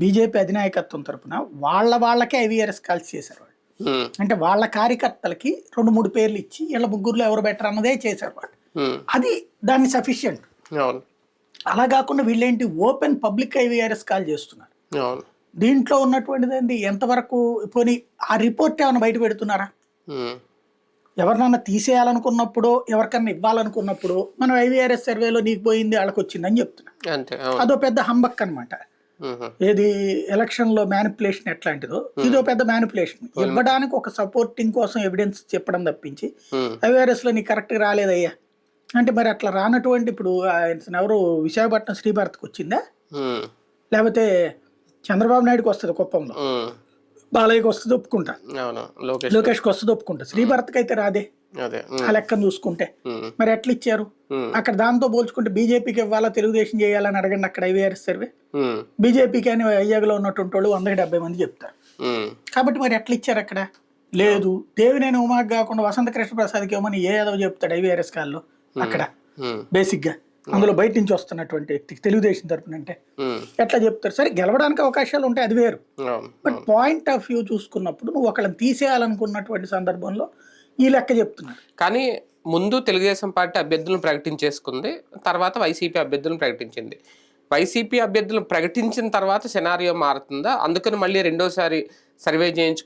BJP అధినాయకత్వం తరపున వాళ్ళ వాళ్ళకే ఐవీఆర్ఎస్ కాల్స్ చేశారు వాళ్ళు. అంటే వాళ్ళ కార్యకర్తలకి రెండు మూడు పేర్లు ఇచ్చి వీళ్ళ ముగ్గురులో ఎవరు బెటర్ అన్నదే చేశారు వాళ్ళు. అది దాన్ని సఫిషియంట్. అలా కాకుండా వీళ్ళేంటి? ఓపెన్ పబ్లిక్ ఐవీఆర్ఎస్ కాల్ చేస్తున్నారు. దీంట్లో ఉన్నటువంటిది ఏంది? ఎంతవరకు పోనీ ఆ రిపోర్ట్ ఏమైనా బయట పెడుతున్నారా? ఎవరినన్నా తీసేయాలనుకున్నప్పుడు ఎవరికన్నా ఇవ్వాలనుకున్నప్పుడు మనం ఐవీఆర్ఎస్ సర్వేలో నీకు పోయింది వాళ్ళకి వచ్చిందని చెప్తున్నా అదో పెద్ద హంబక్ అన్నమాట. ఉమ్, ఏది ఎలక్షన్లో మ్యానిపులేషన్ ఎట్లాంటిదో ఇదో పెద్ద మ్యానిపులేషన్ ఇవ్వడానికి ఒక సపోర్టింగ్ కోసం ఎవిడెన్స్ చెప్పడం తప్పించి ఐవీఆర్ఎస్లో నీకు కరెక్ట్ రాలేదయ్యా. అంటే మరి అట్లా రానటువంటి ఇప్పుడు ఎవరు విశాఖపట్నం శ్రీభారత్కి వచ్చిందా? లేకపోతే చంద్రబాబు నాయుడుకి వస్తుంది కుప్పంలో. బాలయ్యకి వస్తుంది ఒప్పుకుంటా. లోకేష్కి వస్తుంది ఒప్పుకుంటా. శ్రీభారత్కి అయితే రాదే. ఆ లెక్కను చూసుకుంటే. మరి ఎట్లా ఇచ్చారు అక్కడ దాంతో పోల్చుకుంటే బీజేపీకి ఇవ్వాలా తెలుగుదేశం చేయాలని అడగండి అక్కడ ఐవీఆర్ఎస్ సర్వే. బీజేపీకి అని వైజాగ్లో ఉన్నటువంటి వాళ్ళు వందకి డెబ్బై మంది చెప్తారు. కాబట్టి మరి ఎట్లా ఇచ్చారు అక్కడ? లేదు. దేవినేని ఉమాకి కాకుండా వసంత కృష్ణ ప్రసాద్కి ఇవ్వమని ఏ యాదవ్ చెప్తాడు ఐవీఆర్ఎస్ కాల్లో? అక్కడ. బేసిక్గా అందులో బయట నుంచి వస్తున్నటువంటి వ్యక్తికి తెలుగుదేశం తరపున అంటే. ఎట్లా చెప్తారు? సరే గెలవడానికి అవకాశాలు ఉంటాయి అది వేరు. బట్ పాయింట్ ఆఫ్ వ్యూ చూసుకున్నప్పుడు నువ్వు ఒకళ్ళని తీసేయాలనుకున్నటువంటి సందర్భంలో ఈ లెక్క చెప్తున్నారు. కానీ ముందు తెలుగుదేశం పార్టీ అభ్యర్థులను ప్రకటించేసుకుంది తర్వాత వైసీపీ అభ్యర్థులను ప్రకటించింది. వైసీపీ అభ్యర్థులను ప్రకటించిన తర్వాత సినారియో మారుతుందా? అందుకని మళ్ళీ రెండోసారి సర్వే చేయించుకు